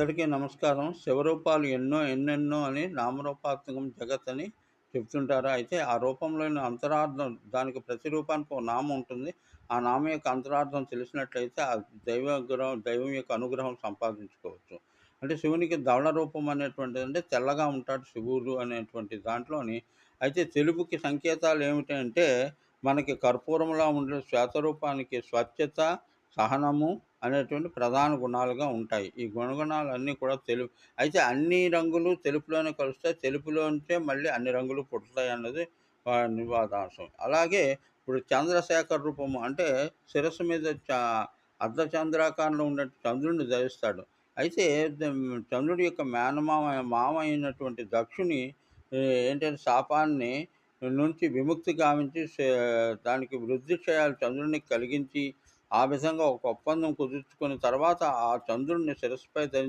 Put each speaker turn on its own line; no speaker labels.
అందరికీ నమస్కారం. శివరూపాలు ఎన్నో ఎన్నెన్నో అని నామరూపాత్మకం జగత్ అని చెప్తుంటారు. అయితే ఆ రూపంలోని అంతరార్థం దానికి ప్రతి రూపానికి ఒక నామం ఉంటుంది. ఆ నామం యొక్క అంతరార్థం తెలిసినట్లయితే ఆ దైవగ్రహం దైవం యొక్క అనుగ్రహం సంపాదించుకోవచ్చు. అంటే శివునికి ధవళ రూపం అనేటువంటిది అంటే తెల్లగా ఉంటాడు శివుడు అనేటువంటి దాంట్లోని అయితే తెలుపుకి సంకేతాలు ఏమిటంటే మనకి కర్పూరంలా ఉండే శ్వేతరూపానికి స్వచ్ఛత, సహనము అనేటువంటి ప్రధాన గుణాలుగా ఉంటాయి. ఈ గుణగుణాలన్నీ కూడా తెలుపు అయితే అన్ని రంగులు తెలుపులోనే కలుస్తాయి. తెలుపులోంచే మళ్ళీ అన్ని రంగులు పుడతాయి అన్నది నివాదాంశం అలాగే ఇప్పుడు చంద్రశేఖర రూపము అంటే శిరస్సు మీద చ అర్ధచంద్రాకారంలో ఉండే చంద్రుడిని ధరిస్తాడు. అయితే చంద్రుడి యొక్క మేనమామ మామ అయినటువంటి దక్షుని ఏంటంటే శాపాన్ని నుంచి విముక్తి గావించి దానికి వృద్ధి క్షయాలు చంద్రుడిని కలిగించి, ఆ విధంగా ఒక ఒప్పందం కుదుర్చుకున్న తర్వాత ఆ చంద్రుడిని శిరస్సుపై ధరించి